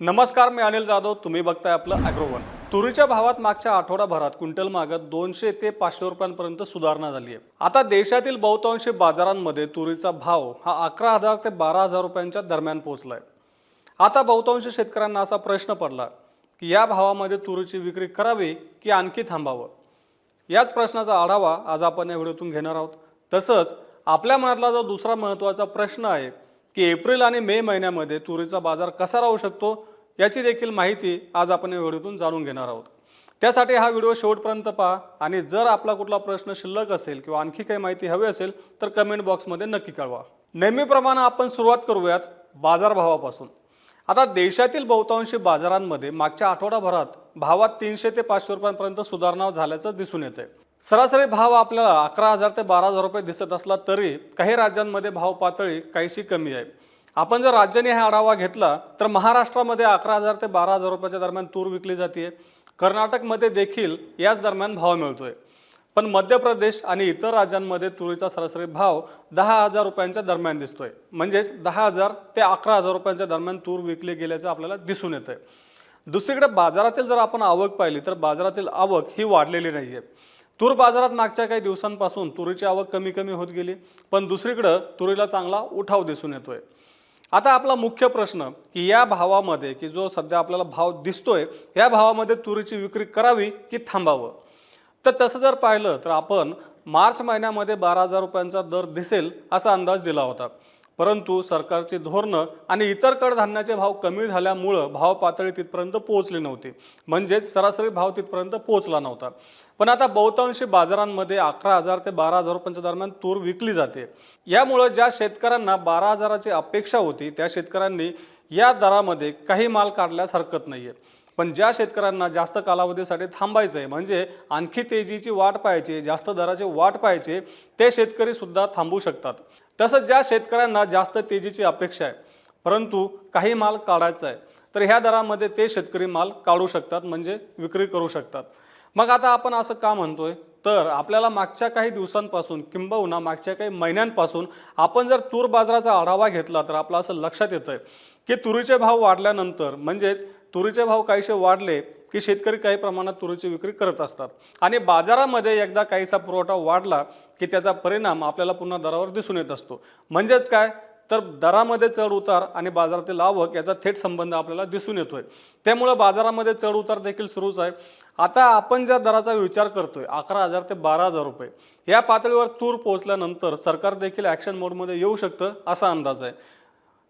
नमस्कार मी अनिल जाधव. तुम्ही बघताय आपलं अॅग्रोवन. तुरीच्या भावात मागच्या आठवडाभरात क्विंटल मागत दोनशे ते पाचशे रुपयांपर्यंत सुधारणा झाली आहे. आता देशातील बहुतांशी बाजारांमध्ये तुरीचा भाव हा अकरा हजार ते बारा हजार रुपयांच्या दरम्यान पोहोचलाय आता बहुतांश शेतकऱ्यांना असा प्रश्न पडला की या भावामध्ये तुरीची विक्री करावी की आणखी थांबावं? याच प्रश्नाचा आढावा आज आपण या व्हिडिओतून घेणार आहोत. तसंच आपल्या मनातला जो दुसरा महत्त्वाचा प्रश्न आहे की एप्रिल आणि मे महिन्यामध्ये तुरीचा बाजार कसा राहू शकतो? याची देखील माहिती आज आपण या व्हिडिओतून जाणून घेणार आहोत. त्यासाठी हा व्हिडिओ शेवटपर्यंत पहा आणि जर आपला कुठला प्रश्न शिल्लक असेल किंवा आणखी काही माहिती हवी असेल तर कमेंट बॉक्समध्ये नक्की कळवा. नेहमीप्रमाणे आपण सुरुवात करूयात बाजारभावापासून. आता देशातील बहुतांशी बाजारांमध्ये मागच्या आठवडाभरात भावात तीनशे ते पाचशे रुपयांपर्यंत सुधारणा झाल्याचं दिसून येते सरासरी भाव आपल्याला अकरा हजार ते बारा हजार रुपये दिसत असला तरी काही राज्यांमध्ये भाव पातळी काहीशी कमी आहे. आपण जर राज्याने हा आढावा घेतला तर महाराष्ट्रामध्ये अकरा हजार ते बारा हजार रुपयाच्या दरम्यान तूर विकली जाते कर्नाटकमध्ये देखील याच दरम्यान भाव मिळतोय. पण मध्य प्रदेश आणि इतर राज्यांमध्ये तुरीचा सरासरी भाव दहा हजार रुपयांच्या दरम्यान दिसतोय. म्हणजेच दहा हजार ते अकरा हजार रुपयांच्या दरम्यान तूर विकली गेल्याचं आपल्याला दिसून येतंय. दुसरीकडे बाजारातील जर आपण आवक पाहिली तर बाजारातील आवक ही वाढलेली नाही आहे तूर बाजारात मागच्या काही दिवसांपासून तुरीची आवक कमी कमी होत गेली पण दुसरीकडं तुरीला चांगला उठाव दिसून येतोय. आता आपला मुख्य प्रश्न की या भावामध्ये की जो सध्या आपल्याला भाव दिसतोय या भावामध्ये तुरीची विक्री करावी की थांबावं? तर तसं जर पाहिलं तर आपण मार्च महिन्यामध्ये बारा हजार रुपयांचा दर दिसेल असा अंदाज दिला होता. परंतु सरकारची धोरणं आणि इतर कडधान्याचे भाव कमी झाल्यामुळं भाव पातळी तिथपर्यंत पोहोचली नव्हती. म्हणजेच सरासरी भाव तिथपर्यंत पोहोचला नव्हता. पण आता बहुतांशी बाजारांमध्ये अकरा हजार ते बारा हजार रुपयांच्या दरम्यान तूर विकली जाते. यामुळं ज्या शेतकऱ्यांना बारा हजाराची अपेक्षा होती त्या शेतकऱ्यांनी या दरामध्ये काही माल काढल्यास हरकत नाही आहे पण ज्या शेतकऱ्यांना जास्त कालावधीसाठी थांबायचं आहे म्हणजे आणखी तेजीची वाट पाहायची जास्त दराची वाट पाहायची ते शेतकरी सुद्धा थांबू शकतात. तसंच ज्या शेतकऱ्यांना जास्त तेजीची अपेक्षा आहे परंतु काही माल काढायचा आहे तर ह्या दरामध्ये ते शेतकरी माल काढू शकतात म्हणजे विक्री करू शकतात. मग आता आपण असं का म्हणतोय? तर आपल्याला मागच्या काही दिवसांपासून किंबहुना मागच्या काही महिन्यांपासून आपण जर तूर बाजाराचा आढावा घेतला तर आपलं असं लक्षात येतं की तुरीचे भाव वाढल्यानंतर म्हणजेच तुरीचे भाव काहीसे वाढले की शेतकरी काही प्रमाणात तुरीची विक्री करत असतात. आणि बाजारामध्ये एकदा काहीसा पुरवठा वाढला की त्याचा परिणाम आपल्याला पुन्हा दरावर दिसून येत असतो. म्हणजेच काय? तर दरामध्ये चढ उतार आणि बाजारातील आवक याचा थेट संबंध आपल्याला दिसून येतोय. त्यामुळं बाजारामध्ये चढ उतार देखील सुरूच आहे. आता आपण ज्या दराचा विचार करतोय अकरा हजार ते बारा हजार रुपये या पातळीवर तूर पोहोचल्यानंतर सरकार देखील ॲक्शन मोडमध्ये येऊ शकतं असा अंदाज आहे.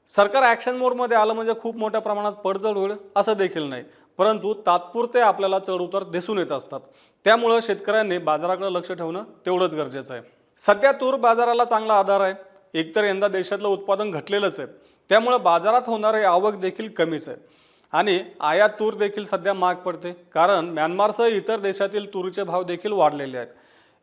सरकार ॲक्शन मोडमध्ये आलं म्हणजे खूप मोठ्या प्रमाणात पडझड होईल असं देखील नाही. परंतु तात्पुरते आपल्याला चढउतार दिसून येत असतात. त्यामुळं शेतकऱ्यांनी बाजाराकडे लक्ष ठेवणं तेवढंच गरजेचं आहे. सध्या तूर बाजाराला चांगला आधार आहे. एकतर यंदा देशातलं उत्पादन घटलेलंच आहे. त्यामुळं बाजारात होणारी आवक देखील कमीच आहे. आणि आयात तूर देखील सध्या महाग पडते. कारण म्यानमारसह इतर देशातील तुरीचे भाव देखील वाढलेले आहेत.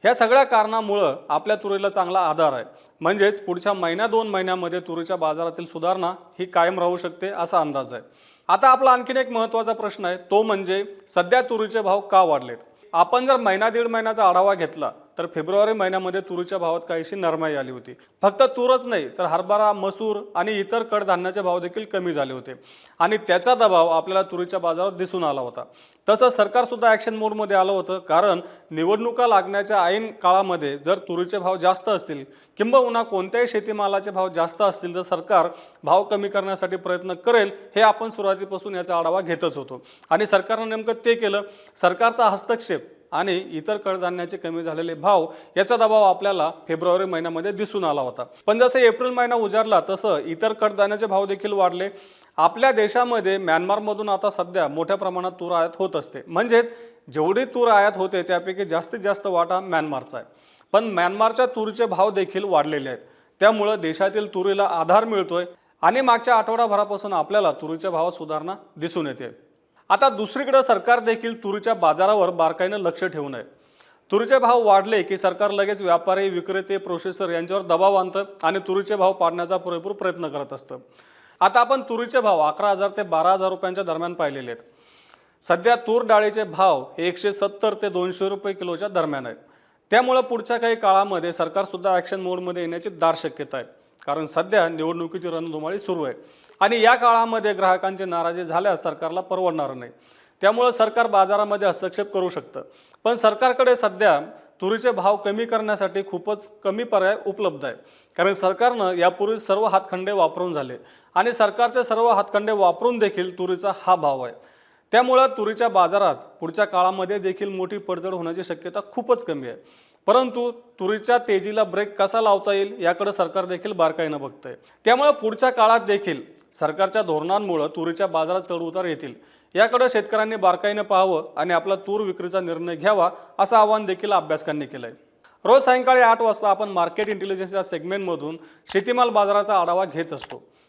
ह्या सगळ्या कारणामुळं आपल्या तुरीला चांगला आधार आहे. म्हणजेच पुढच्या महिन्या दोन महिन्यामध्ये तुरीच्या बाजारातील सुधारणा ही कायम राहू शकते असा अंदाज आहे. आता आपला आणखीन एक महत्त्वाचा प्रश्न आहे. तो म्हणजे सध्या तुरीचे भाव का वाढलेत? आपण जर महिना दीड महिन्याचा आढावा घेतला तर फेब्रुवारी महिन्यामध्ये तुरीच्या भावात काहीशी नरमाई आली होती. फक्त तूरच नाही तर हरभरा मसूर आणि इतर कडधान्याचे भाव देखील कमी झाले होते. आणि त्याचा दबाव आपल्याला तुरीच्या बाजारात दिसून आला होता. तसं सरकारसुद्धा ॲक्शन मोडमध्ये आलं होतं कारण निवडणुका लागण्याच्या ऐन काळामध्ये जर तुरीचे भाव जास्त असतील किंबहुना कोणत्याही शेतीमालाचे भाव जास्त असतील तर सरकार भाव कमी करण्यासाठी प्रयत्न करेल हे आपण सुरुवातीपासून याचा आढावा घेतच होतो. आणि सरकारनं नेमकं ते केलं. सरकारचा हस्तक्षेप आणि इतर कडधान्याचे कमी झालेले भाव याचा दबाव आपल्याला फेब्रुवारी महिन्यामध्ये दिसून आला होता. पण जसं एप्रिल महिना उजाडला तसं इतर कडधान्याचे भाव देखील वाढले. आपल्या देशामध्ये म्यानमारमधून आता सध्या मोठ्या प्रमाणात तूर आयात होत असते. म्हणजेच जेवढी तूर आयात होते त्यापैकी जास्तीत जास्त वाटा म्यानमारचा आहे. पण म्यानमारच्या तूरचे भाव देखील वाढलेले आहेत. त्यामुळं देशातील तुरीला आधार मिळतोय आणि मागच्या आठवडाभरापासून आपल्याला तुरीच्या भावात सुधारणा दिसून येते. आता दुसरीकडे सरकार देखील तुरीच्या बाजारावर बारकाईनं लक्ष ठेवून आहे. तुरीचे भाव वाढले की सरकार लगेच व्यापारी विक्रेते प्रोसेसर यांच्यावर दबाव आणतं आणि तुरीचे भाव पाडण्याचा पुरेपूर प्रयत्न करत असतं. आता आपण तुरीचे भाव अकरा हजार ते बारा हजार रुपयांच्या दरम्यान पाहिलेले आहेत. सध्या तूर डाळीचे भाव हे एकशे सत्तर ते दोनशे रुपये किलोच्या दरम्यान आहेत. त्यामुळं पुढच्या काही काळामध्ये सरकारसुद्धा ॲक्शन मोडमध्ये येण्याची दार शक्यता आहे. कारण सध्या निवडणुकीची रणधुमाळी सुरू आहे. आणि या काळामध्ये ग्राहकांची नाराजी झाल्यास सरकारला परवडणार नाही. त्यामुळं सरकार बाजारामध्ये हस्तक्षेप करू शकतं. पण सरकारकडे सध्या तुरीचे भाव कमी करण्यासाठी खूपच कमी पर्याय उपलब्ध आहे. कारण सरकारनं यापूर्वी सर्व हातखंडे वापरून झाले. आणि सरकारचे सर्व हातखंडे वापरून देखील तुरीचा हा भाव आहे. त्यामुळं तुरीच्या बाजारात पुढच्या काळामध्ये देखील मोठी पडझड होण्याची शक्यता खूपच कमी आहे. परंतु तुरीच्या तेजीला ब्रेक कसा लावता येईल याकडे सरकार देखील बारकाईनं बघतंय. त्यामुळे पुढच्या काळात देखील सरकारच्या धोरणांमुळे तुरीच्या बाजारात चढ उतार येतील. याकडे शेतकऱ्यांनी बारकाईनं पाहावं आणि आपला तूर विक्रीचा निर्णय घ्यावा असं आवाहन देखील अभ्यासकांनी केलंय. रोज सायंकाळी आठ वाजता आपण मार्केट इंटेलिजन्स या सेगमेंटमधून शेतीमाल बाजाराचा आढावा घेत असतो.